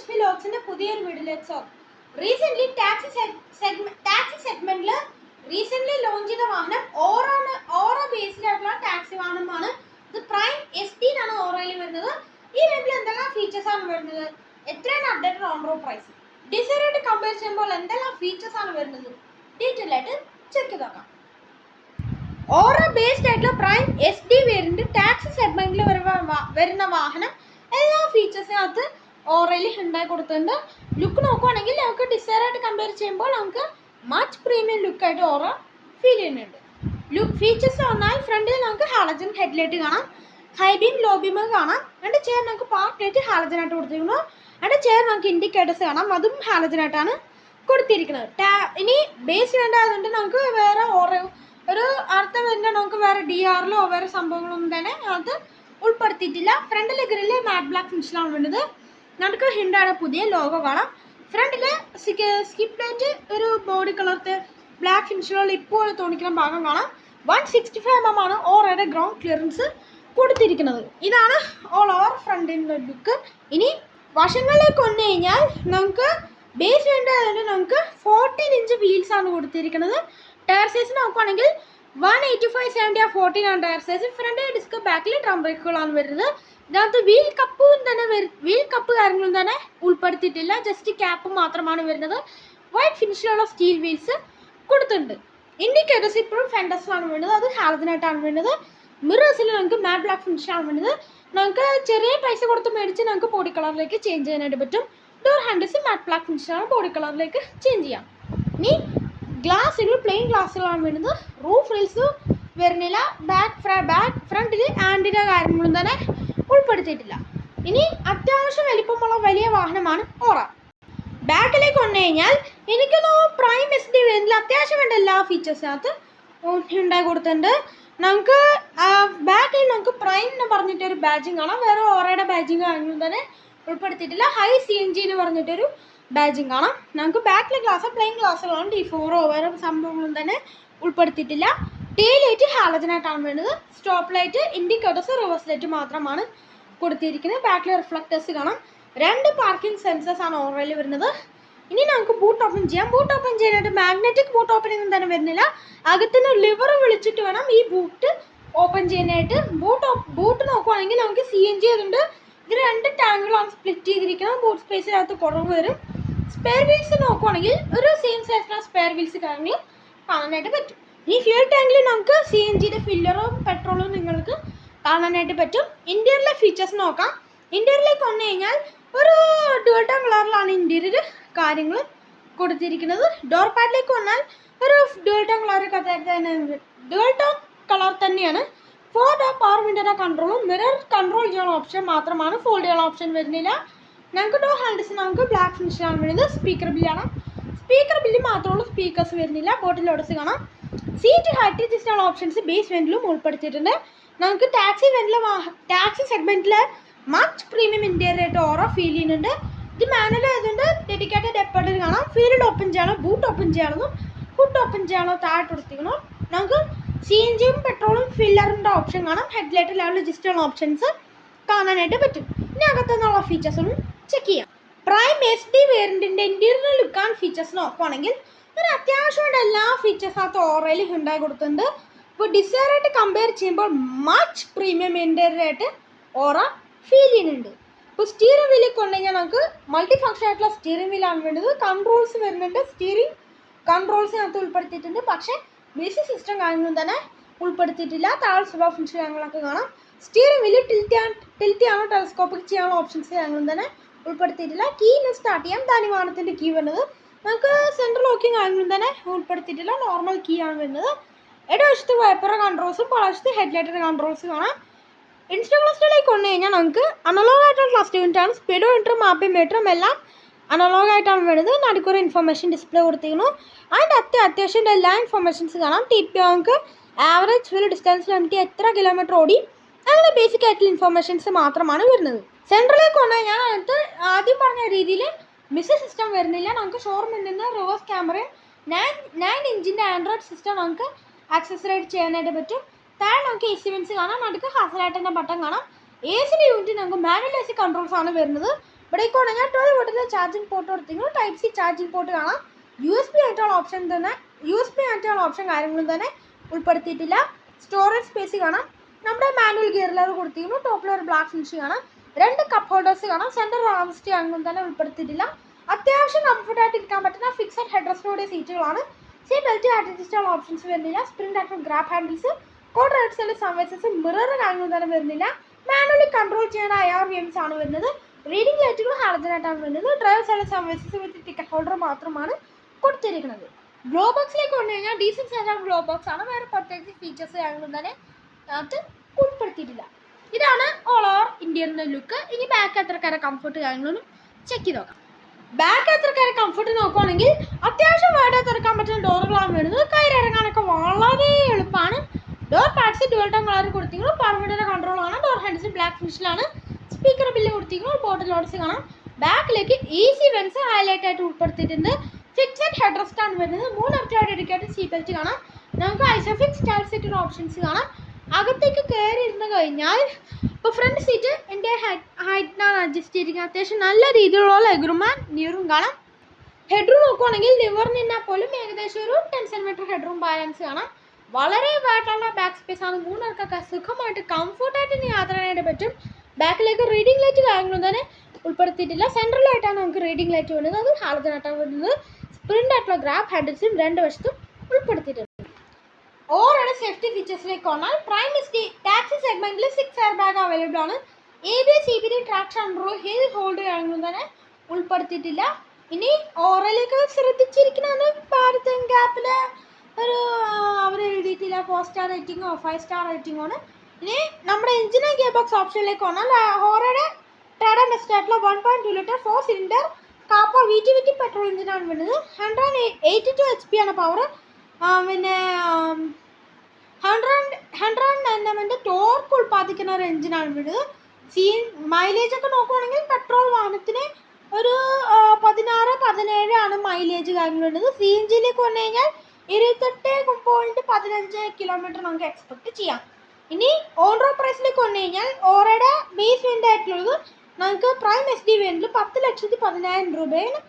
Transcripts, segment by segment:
മുഷ്ഫി ലോക്സിന്റെ പുതിയൊരു വീഡിയോയിലേക്ക് സ്വാഗതം റീസെന്റ് ടാക്സി ടാക്സി സെഗ്മെന്റിൽ റീസെന്റ് ലോഞ്ച് ചെയ്ത വാഹനം ഓറോ ഓറോ ബേസിലായിട്ടുള്ള ടാക്സി വാഹനമാണ്. ഇത് പ്രൈം എസ് ടി ആണ് ഓറോയിൽ വരുന്നത്. ഈ വെബിൽ എന്തെല്ലാം ഫീച്ചേഴ്സ് ആണ് വരുന്നത്? എത്രയാണ് അപ്ഡേറ്റഡ് ഓൺ റോഡ് പ്രൈസ് ഡിസൈറായിട്ട് കമ്പയർ ചെയ്യുമ്പോൾ എന്തെല്ലാം ഫീച്ചേഴ്സ് ആണ് വരുന്നത്? ഡീറ്റെയിൽ ആയിട്ട് ചെക്ക് ചെയ്ത് നോക്കാം ഓറോ ബേസ്ഡ് ആയിട്ടുള്ള prime S D variant taxi സെഗ്മെന്റിൽ വരുന്ന വാഹനം എല്ലാ ഫീച്ചേഴ്സിനകത്ത് ഓറയിൽ ഹുണ്ടായി കൊടുത്തിട്ടുണ്ട്. ലുക്ക് നോക്കുവാണെങ്കിൽ നമുക്ക് ഡിസൈർ ആയിട്ട് കമ്പയർ ചെയ്യുമ്പോൾ നമുക്ക് മച്ച് പ്രീമിയം ലുക്കായിട്ട് ഓറ ഫീൽ ചെയ്യുന്നുണ്ട്. ലുക്ക് ഫീച്ചേഴ്സ് വന്നാൽ ഫ്രണ്ടിൽ നമുക്ക് ഹാളജൻ ഹെഡ്ലൈറ്റ് കാണാം. ഹൈ ബീം ലോ ബീം കാണാം. രണ്ട് ചെയർ നമുക്ക് ലൈറ്റ് ഹാലജൻ ആയിട്ട് കൊടുത്തിരിക്കുന്നു. രണ്ട് ചെയർ നമുക്ക് ഇൻഡിക്കേറ്റേഴ്സ് കാണാം. അതും ഹാലജൻ ആയിട്ടാണ് കൊടുത്തിരിക്കുന്നത്. ടാ ഇനി ബേസ് വേണ്ടതുകൊണ്ട് നമുക്ക് വേറെ ഓറ ഒരു അർത്ഥം വരുന്ന നമുക്ക് വേറെ ഡി ആറിലോ വേറെ സംഭവങ്ങളൊന്നും തന്നെ അത് ഉൾപ്പെടുത്തിയിട്ടില്ല. ഫ്രണ്ടിലെ ഗ്രില്ല് മാറ്റ് ബ്ലാക്ക് ഫിനിഷിലാണ് വേണ്ടത്. നമുക്ക് ഹിൻഡാണ് പുതിയ ലോഗോ കാണാം. ഫ്രണ്ടിൽ സ്കിപ്പ് ലൈറ്റ് ഒരു ബോഡി കളർത്ത് ബ്ലാക്ക് ഫിനിഷിലുള്ള ഇപ്പോൾ തോന്നിക്കുന്ന ഭാഗം കാണാം. വൺ സിക്സ്റ്റി ഫൈവ് എം ആണ് ഓറയുടെ ഗ്രൗണ്ട് ക്ലിയറൻസ് കൊടുത്തിരിക്കുന്നത്. ഇതാണ് ഓൾ ഓവർ ഫ്രണ്ടിന്റെ ലുക്ക് ഇനി വശങ്ങളിലേക്ക് വന്നു കഴിഞ്ഞാൽ നമുക്ക് ബേസ് വേണ്ടതുകൊണ്ട് നമുക്ക് ഫോർട്ടീൻ ഇഞ്ച് വീൽസ് ആണ് കൊടുത്തിരിക്കുന്നത്. ടയർ സൈസ് നോക്കുവാണെങ്കിൽ വൺ എയ്റ്റി ഫൈവ് സെവന്റി ആ ഫോർട്ടീൻ ആണ് ടയർ സൈസ് ഫ്രണ്ട് ഡിസ്ക് ബാക്കിൽ ഡ്രം ബ്രേക്കുകളാണ് വരുന്നത്. ഇതിനകത്ത് വീൽ കപ്പും തന്നെ വീൽ കപ്പ് കാര്യങ്ങളും തന്നെ ഉൾപ്പെടുത്തിയിട്ടില്ല. ജസ്റ്റ് ക്യാപ്പ് മാത്രമാണ് വരുന്നത്. വൈറ്റ് ഫിനിഷിലുള്ള സ്റ്റീൽ വീൽസ് കൊടുത്തിട്ടുണ്ട്. ഇൻഡിക്കേറ്റേഴ്സ് ഇപ്പോഴും ആണ് വേണ്ടത് അത് ഹാലത്തിനായിട്ടാണ് വേണ്ടത് മിറേഴ്സിൽ നമുക്ക് മാറ്റ് ബ്ലാക്ക് ഫിനിഷാണ് വേണ്ടത് നമുക്ക് ചെറിയ പൈസ കൊടുത്ത് മേടിച്ച് നമുക്ക് ബോഡി കളറിലേക്ക് ചേഞ്ച് ചെയ്യാനായിട്ട് പറ്റും. ഡോർ ഹാൻഡിൽസ് മാറ്റ് ബ്ലാക്ക് ഫിനിഷാണ് ബോഡി കളറിലേക്ക് ചേഞ്ച് ചെയ്യാം. ഇനി ഗ്ലാസ്സുകൾ പ്ലെയിൻ ഗ്ലാസ്സുകളാണ് വരുന്നത്. റൂഫ് റീൽസ് വരുന്നില്ല. ബാക്ക് ബാക്ക് ഫ്രണ്ടിൽ ആന്റിന കാര്യങ്ങളും തന്നെ ഉൾപ്പെടുത്തിയിട്ടില്ല. ഇനി അത്യാവശ്യം വലിപ്പമുള്ള വലിയ വാഹനമാണ് ഓറ. ബാക്കിലേക്ക് വന്നു കഴിഞ്ഞാൽ എനിക്കൊന്ന് പ്രൈം എസ് ഡി വരുന്നില്ല. അത്യാവശ്യം വേണ്ട എല്ലാ ഫീച്ചേഴ്സിനകത്ത് ഉണ്ടായി കൊടുത്തിട്ടുണ്ട്. നമുക്ക് ബാക്കിൽ നമുക്ക് പ്രൈം എന്ന് പറഞ്ഞിട്ടൊരു ബാജിങ് കാണാം. വേറെ ഓറയുടെ ബാജിങ് കാര്യങ്ങളും തന്നെ ഉൾപ്പെടുത്തിയിട്ടില്ല. ഹൈ സി എൻ ജി എന്ന് പറഞ്ഞിട്ടൊരു ബാജിങ് കാണാം. നമുക്ക് ബാക്കിലെ ഗ്ലാസ് പ്ലെയിൻ ഗ്ലാസ്സുകളാണ് ഡി ഫോറോ വേറെ സംഭവങ്ങളും തന്നെ ഉൾപ്പെടുത്തിയിട്ടില്ല. ടെയിൽ ലൈറ്റ് ഹാലജനായിട്ടാണ് വേണ്ടത് stop light indicators reverse light മാത്രമാണ് കൊടുത്തിരിക്കുന്നത്. ബാക്കിലെ റിഫ്ലക്റ്റേഴ്സ് കാണാം. രണ്ട് പാർക്കിംഗ് സെൻസേഴ്സ് ആണ് ഓർഡറിൽ വരുന്നത്. ഇനി നമുക്ക് ബൂട്ട് ഓപ്പൺ ചെയ്യാം. ബൂട്ട് ഓപ്പൺ ചെയ്യാനായിട്ട് മാഗ്നറ്റിക് ബൂട്ട് ഓപ്പണിംഗ് തന്നെ വരുന്നില്ല. അകത്തുനിന്ന് ലിവർ വിളിച്ചിട്ട് വേണം ഈ ബൂട്ട് ഓപ്പൺ ചെയ്യാനായിട്ട്. ബൂട്ട് ബൂട്ട് നോക്കുവാണെങ്കിൽ നമുക്ക് സി എൻ ജി അതുണ്ട്. ഇത് രണ്ട് ടാങ്കുകളാണ് സ്പ്ലിറ്റ് ചെയ്തിരിക്കുന്നത്. ബൂട്ട് സ്പേസിനകത്ത് കുറവ് വരും. സ്പെയർ വീൽസ് നോക്കുവാണെങ്കിൽ ഒരു സെയിം സൈസിലുള്ള സ്പെയർ വീൽസ് കാര്യങ്ങൾ കാണാനായിട്ട് പറ്റും. ഈ ഫ്യൂൽ ടാങ്കിൽ നമുക്ക് സി എൻ ജിയുടെ ഫില്ലറും പെട്രോളും നിങ്ങൾക്ക് കാണാനായിട്ട് പറ്റും. ഇന്റീരിയറിലെ ഫീച്ചേഴ്സ് നോക്കാം. ഇന്റീരിയറിലേക്ക് വന്നു കഴിഞ്ഞാൽ ഒരു ഡുവൽ ടോൺ കളറിലാണ് ഇന്റീരിയർ കാര്യങ്ങൾ കൊടുത്തിരിക്കുന്നത്. ഡോർ പാഡിലേക്ക് വന്നാൽ ഒരു ഡുവൽ ടോൺ കളർ തന്നെ ഡുവൽ ടോൺ കളർ തന്നെയാണ്. ഫോർ ഡോർ പവർ വിൻഡോയുടെ കൺട്രോളും മിറർ കൺട്രോൾ ചെയ്യാനുള്ള ഓപ്ഷൻ മാത്രമാണ്. ഫോൾഡ് ചെയ്യാനുള്ള ഓപ്ഷൻ വരുന്നില്ല. ഞങ്ങൾക്ക് ടോ ഹാൻഡിൽസ് നമുക്ക് ബ്ലാക്ക് ഫിനിഷിലാണ് വരുന്നത്. സ്പീക്കർ ബില്ലാണ് സ്പീക്കർ ബില്ല് മാത്രമുള്ള സ്പീക്കേഴ്സ് വരുന്നില്ല. ബോട്ടിൽ ലോഡ്സ് കാണാം. സീറ്റ് ഹൈറ്റ് ഡിസ്റ്റാൾ ഓപ്ഷൻസ് ബേസ് വെന്റിലും ഉൾപ്പെടുത്തിയിട്ടുണ്ട്. നമുക്ക് ടാക്സി വെന്റിലെ ടാക്സി സെഗ്മെന്റിൽ മച്ച് പ്രീമിയം ഇന്റീരിയർ ആയിട്ട് ഓറ ഫീൽ ചെയ്യുന്നുണ്ട്. ഇത് മാനുവൽ ആയതുകൊണ്ട് ഡെഡിക്കേറ്റഡ് എപ്പോഴും കാണാം. ഫീൽഡ് ഓപ്പൺ ചെയ്യണം ബൂട്ട് ഓപ്പൺ ചെയ്യണമെന്നും ഫുഡ് ഓപ്പൺ ചെയ്യണോ താഴെ കൊടുത്തിരിക്കണം നമുക്ക് സി എൻ ജിയും പെട്രോളും ഫില്ലറിന്റെ ഓപ്ഷൻ കാണാം. ഹെഡ്ലൈറ്റ് ലെവൽ അഡ്ജസ്റ്റുള്ള ഓപ്ഷൻസ് കാണാനായിട്ട് പറ്റും. ഇനി അകത്തുനിന്നുള്ള ഫീച്ചേഴ്സ് ചെക്ക് ചെയ്യാം. പ്രൈം എസ് ഡി വേരിയന്റിന്റെ ഇന്റീരിയർ ലുക്ക് ആൻഡ് ഫീച്ചേഴ്സ് നോക്കുവാണെങ്കിൽ ഒരു അത്യാവശ്യമായിട്ട് എല്ലാ ഫീച്ചേഴ്സ് ആ ഓറയിൽ ഉണ്ടായി കൊടുത്തിട്ടുണ്ട്. ഇപ്പോൾ ഡിസൈറായിട്ട് കമ്പയർ ചെയ്യുമ്പോൾ മച്ച് പ്രീമിയം ഇന്റീരിയറായിട്ട് ഓറ ഫീൽ ചെയ്യുന്നുണ്ട്. ഇപ്പോൾ സ്റ്റീറിംഗ് വീലിൽ കൊണ്ടുകഴിഞ്ഞാൽ നമുക്ക് മൾട്ടി ഫംഗ്ഷൻ ആയിട്ടുള്ള സ്റ്റീറിംഗ് വീലാണ് വേണ്ടത്. കൺട്രോൾസ് വരുന്നുണ്ട്. സ്റ്റീറിംഗ് കൺട്രോൾസിനകത്ത് ഉൾപ്പെടുത്തിയിട്ടുണ്ട്. പക്ഷേ മ്യൂസിക് സിസ്റ്റം കാര്യങ്ങളും തന്നെ ഉൾപ്പെടുത്തിയിട്ടില്ല. താഴെ സ്വഭാവ ഫംഗ്ഷൻ കാര്യങ്ങളൊക്കെ കാണാം. സ്റ്റിയറിംഗ് വീൽ ടിൽറ്റ് ചെയ്യാൻ ടിൽറ്റ് ചെയ്യാനോ ടെലസ്കോപ്പിക് ചെയ്യാനുള്ള ഓപ്ഷൻസ് കാര്യങ്ങളും തന്നെ ഉൾപ്പെടുത്തിയിട്ടില്ല. കീന്ന് സ്റ്റാർട്ട് ചെയ്യാം. ധാന്യമാനത്തിന്റെ കീ വരുന്നത്. നമുക്ക് സെൻട്രൽ ലോക്കിങ് കാര്യങ്ങളും തന്നെ ഉൾപ്പെടുത്തിയിട്ടില്ല. നോർമൽ കീ ആണ് വരുന്നത്. ഇടവശത്ത് വൈപ്പറ കൺട്രോൾസും പളവശത്ത് ഹെഡ്ലൈറ്റിന്റെ കൺട്രോൾസ് കാണാം ഇൻസ്റ്റഗ്ലാസ്റ്റിലേക്ക് വന്നു കഴിഞ്ഞാൽ നമുക്ക് അനലോഗ് ആയിട്ടുള്ള ക്ലസ്റ്റർ ആണ്. സ്പീഡോ മീറ്ററും മാപ്പിംഗ് മീറ്ററും എല്ലാം അനലോഗ് ആയിട്ടാണ് വരുന്നത്. നടുക്കൊരു ഇൻഫർമേഷൻ ഡിസ്പ്ലേ കൊടുത്തിരുന്നു അതിന്റെ അത്യ അത്യാവശ്യം എല്ലാ ഇൻഫർമേഷൻസ് കാണാം. ടി പി നമുക്ക് ആവറേജ് ഫുൾ ഡിസ്റ്റൻസിൽ നമുക്ക് എത്ര കിലോമീറ്റർ ഓടി അങ്ങനെ ബേസിക് ആയിട്ടുള്ള ഇൻഫർമേഷൻസ് മാത്രമാണ് വരുന്നത്. സെൻട്രലിലേക്ക് വന്നു ഞാൻ അടുത്ത് ആദ്യം പറഞ്ഞ രീതിയിൽ മിസ് സിസ്റ്റം വരുന്നില്ല. നമുക്ക് ഷോറൂമിൽ നിന്ന് റിവേഴ്സ് ക്യാമറയും നയൻ നയൻ ഇഞ്ചിന്റെ ആൻഡ്രോയിഡ് സിസ്റ്റം നമുക്ക് ആക്സസറൈഡ് ചെയ്യാനായിട്ട് പറ്റും. താഴെ നമുക്ക് എ സി വിൻസ് കാണാം. നടുക്ക് ഹാസലായിട്ടിന്റെ ബട്ടൺ കാണാം. എ സിന്റെ യൂണിറ്റ് നമുക്ക് മാനുവൽ എ സി കൺട്രോൾസ് ആണ് വരുന്നത്. ഇവിടേക്ക് ഞാൻ ട്വൽവ് വോട്ടിന്റെ ചാർജിങ് പോർട്ട് കൊടുത്തിരിക്കുന്നു. ടൈപ്പ് സി ചാർജിങ് പോർട്ട് കാണാം. യു എസ് ബി ആയിട്ടുള്ള ഓപ്ഷൻ തന്നെ യു എസ് ബി ആയിട്ടുള്ള ഓപ്ഷൻ കാര്യങ്ങളും തന്നെ ഉൾപ്പെടുത്തിയിട്ടില്ല. സ്റ്റോറേജ് സ്പേസ് കാണാം. നമ്മുടെ മാനുവൽ ഗിയർ ലെവർ കൊടുത്തിരിക്കുന്നു. ടോപ്പ് ബ്ലാക്ക് ഫിനിഷ് കാണാം. രണ്ട് കപ്പ് ഹോൾഡേഴ്സ് കാണാം. സെന്റർ റാവസ്റ്റ് അങ്ങും തന്നെ ഉൾപ്പെടുത്തിയിട്ടില്ല. അത്യാവശ്യം കംഫർട്ടായിട്ട് ഇരിക്കാൻ പറ്റുന്ന ഫിക്സഡ് ഹെഡ്രസ്റ്റോടെ സീറ്റുകളാണ് സീ ബെൽറ്റ് അഡ്ജസ്റ്റബിൾ ഓപ്ഷൻസ് വരുന്നില്ല. സ്പ്രിന്റ് ആക്ടർ ഗ്രാബ് ഹാൻഡിൽസ് കോഡ് റൈറ്റ്സിലെ സംവേസസ് മിറർ അങ്ങനെ തന്നെ വരുന്നില്ല. മാനുവലി കൺട്രോൾ ചെയ്യുന്ന ഐ ആർ വി എംസ് ആണ് വരുന്നത്. റീഡിംഗ് ലൈറ്റുകൾ ഹാർജനായിട്ടാണ് വരുന്നത്. Driver side services with ticket holder മാത്രമാണ് കൊടുത്തിരിക്കുന്നത്. ഗ്ലോ ബോക്സിലേക്ക് വന്നു കഴിഞ്ഞാൽ ഡീസൽ സെന്റർ ഗ്ലോ ബോക്സ് ആണ്. വേറെ പ്രത്യേകിച്ച് ഫീച്ചേഴ്സ് അങ്ങനെ തന്നെ അത് ഉൾപ്പെടുത്തിയിട്ടില്ല. ഇതാണ് ഓൾ ഓവർ ഇന്ത്യൻ ലുക്ക് ഇനി ബാക്ക് യാത്രക്കാരെ കംഫർട്ട് കാര്യങ്ങളും ചെക്ക് ചെയ്ത് നോക്കാം. ബാക്ക് യാത്രക്കാരെ കംഫർട്ട് നോക്കുവാണെങ്കിൽ അത്യാവശ്യം വേർഡ് തുറക്കാൻ പറ്റുന്ന ഡോറുകളാണ് വരുന്നത് കയറി ഇറങ്ങാനൊക്കെ വളരെ എളുപ്പമാണ്. Door parts dual tone colour കൊടുത്തിരിക്കുന്നു. പർമിഡിന്റെ കൺട്രോൾ ആണ്. ഡോർ ഹാൻഡ്സ് ബ്ലാക്ക് ഫിനിഷിലാണ് സ്പീക്കർ ബില്ല് കൊടുത്തിരിക്കുന്നു. ബോട്ടിൽ ലോഡ്സ് കാണാം. ബാക്കിലേക്ക് ഈസി വെൻസ് ഹൈലൈറ്റ് ആയിട്ട് ഉൾപ്പെടുത്തിയിട്ടുണ്ട്. ഫിക്സഡ് ഹെഡ് റെസ്റ്റ് ആണ് വരുന്നത്. മൂന്ന് എപ്പിസോഡ് ഡെഡിക്കേറ്റഡ് സീറ്റ് ബെൽറ്റ് കാണാം. നമുക്ക് ഐസോഫിക്സ് സ്റ്റാർ സീറ്റിന് ഓപ്ഷൻസ് കാണാം. അകത്തേക്ക് കയറി ഇരുന്ന് കഴിഞ്ഞാൽ ഇപ്പോൾ ഫ്രണ്ട് സീറ്റ് എന്റെ ഹെഡ് ഹൈറ്റിനാണ് അഡ്ജസ്റ്റ് ചെയ്തിരിക്കുന്നത്. അത്യാവശ്യം നല്ല രീതിയിലുള്ള ലെഗ്റും ആൻഡ് നിയറും കാണാം. ഹെഡ്റൂം നോക്കുവാണെങ്കിൽ ലിവർ നിന്നാൽ പോലും ഏകദേശം ഒരു ടെൻ സെന്റിമീറ്റർ ഹെഡ്റൂം ബാലൻസ് കാണാം. വളരെ വായിട്ടുള്ള ബാക്ക് സ്പേസ് ആണ്. മൂന്നാൾക്കൊക്കെ സുഖമായിട്ട് കംഫർട്ടായിട്ട് ഇനി യാത്ര ചെയ്യാനായിട്ട് പറ്റും. ബാക്കിലേക്ക് റീഡിംഗ് ലൈറ്റ് കാര്യങ്ങളും തന്നെ ഉൾപ്പെടുത്തിയിട്ടില്ല. സെൻട്രലായിട്ടാണ് നമുക്ക് റീഡിംഗ് ലൈറ്റ് വരുന്നത് അത് ഹാളത്തിനായിട്ടാണ് വരുന്നത് സ്പ്രിന്റ് ആയിട്ടുള്ള ഗ്രാബ് ഹാൻഡിൽസും രണ്ട് വശത്തും ഉൾപ്പെടുത്തിയിട്ടുണ്ട്. ഓവറോൾ സേഫ്റ്റി ഫീച്ചേഴ്സിലേക്ക് വന്നാൽ പ്രൈം എസ് ടാക്സി സെഗ്മെന്റിൽ സിക്സ് എയർ ബാഗ് അവൈലബിൾ ആണ്. A B E B D traction row hill hold ആണെന്നും തന്നെ ഉൾപ്പെടുത്തിയിട്ടില്ല. ഇനി ഓറയിലേക്ക് ശ്രദ്ധിച്ചിരിക്കണമെന്ന് ഭാരത് ഗ്യാപ്പിൽ ഒരു അവർ എഴുതിയിട്ടില്ല. ഫോർ സ്റ്റാർ റേറ്റിംഗോ ഫൈവ് സ്റ്റാർ റേറ്റിംഗോ ആണ്. ഇനി നമ്മുടെ എഞ്ചിൻ ഗിയർ ബോക്സ് ഓപ്ഷനിലേക്ക് വന്നാൽ ഹോറയുടെ ടാഡ ആയിട്ടുള്ള one point two litre four cylinder Kappa V T V T petrol എഞ്ചിനാണ് വരുന്നത്. Hundred eighty two H P ആണ് പവർ പിന്നെ ഹൺഡ്രഡ് ഹൺഡ്രഡ് എമ്മിന്റെ ടോർക്ക് ഉൽപ്പാദിക്കുന്ന ഒരു എഞ്ചിനാണ് വീട്. സീൻ മൈലേജ് ഒക്കെ നോക്കുവാണെങ്കിൽ പെട്രോൾ വാഹനത്തിന് ഒരു പതിനാറ് ആണ് മൈലേജ് കാര്യങ്ങൾ വരുന്നത്. സി എൻ ജിയിലേക്ക് വന്നു കഴിഞ്ഞാൽ ഇരുപത്തെട്ട് പോയിന്റ് പതിനഞ്ച് കിലോമീറ്റർ നമുക്ക് എക്സ്പെക്ട് ചെയ്യാം. ഇനി ഓൺറോ പ്രൈസിലേക്ക് വന്നു കഴിഞ്ഞാൽ ഓറയുടെ ബേസ് വേരിയന്റ് ആയിട്ടുള്ളത് നമുക്ക് പ്രൈം എസ് ഡി വേരിയന്റിൽ പത്ത് ലക്ഷത്തി പതിനായിരം രൂപയാണ്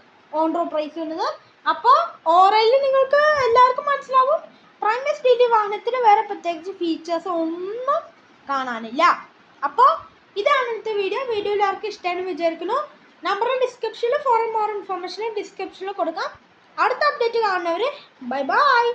ഓൺറോ പ്രൈസ് വരുന്നത്. അപ്പോൾ ഓറയിൽ നിങ്ങൾക്ക് എല്ലാവർക്കും മനസ്സിലാവും. പ്രൈം എസ്റ്റേറ്റ് വാഹനത്തിന് വേറെ പ്രത്യേകിച്ച് ഫീച്ചേഴ്സ് ഒന്നും കാണാനില്ല. അപ്പോൾ ഇതാണ് ഇന്നത്തെ വീഡിയോ വീഡിയോ എല്ലാവർക്കും ഇഷ്ടമാണെന്ന് വിചാരിക്കുന്നു. നമ്പർ ഡിസ്ക്രിപ്ഷനിൽ ഫോർ മോർ ഇൻഫർമേഷൻ ഡിസ്ക്രിപ്ഷനിൽ കൊടുക്കാം. അടുത്ത അപ്ഡേറ്റ് കാണുന്നവർ ബൈ ബൈ